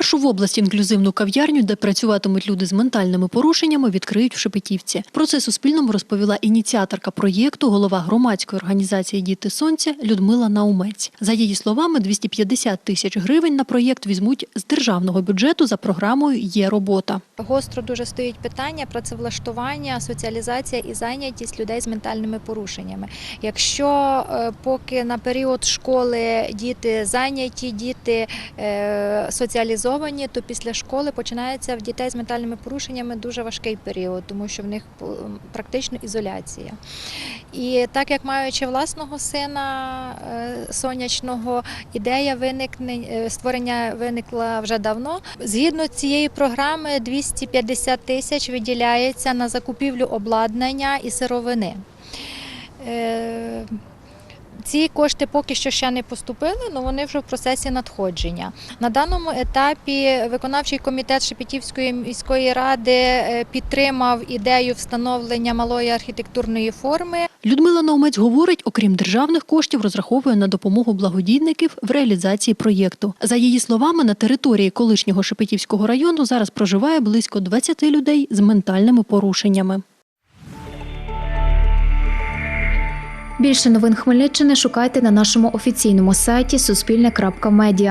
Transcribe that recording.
Першу в області інклюзивну кав'ярню, де працюватимуть люди з ментальними порушеннями, відкриють в Шепетівці. Про це Суспільному розповіла ініціаторка проєкту, голова громадської організації Діти Сонця Людмила Наумець. За її словами, 250 тисяч гривень на проєкт візьмуть з державного бюджету за програмою Є робота. Гостро дуже стоїть питання працевлаштування, соціалізація і зайнятість людей з ментальними порушеннями. Якщо е, поки на період школи діти зайняті, діти е, соціалізовані, то після школи починається в дітей з ментальними порушеннями дуже важкий період, тому що в них е, практично ізоляція. І так як маючи власного сина е, сонячного, ідея виникне е, створення виникла вже давно. Згідно цієї програми, 250 тисяч виділяється на закупівлю обладнання і сировини. Ці кошти поки що ще не поступили, але вони вже в процесі надходження. На даному етапі виконавчий комітет Шепетівської міської ради е, підтримав ідею встановлення малої архітектурної форми. Людмила Наумець говорить, окрім державних коштів, розраховує на допомогу благодійників в реалізації проєкту. За її словами, на території колишнього Шепетівського району зараз проживає близько 20 людей з ментальними порушеннями. Більше новин Хмельниччини шукайте на нашому офіційному сайті Суспільне.Медіа.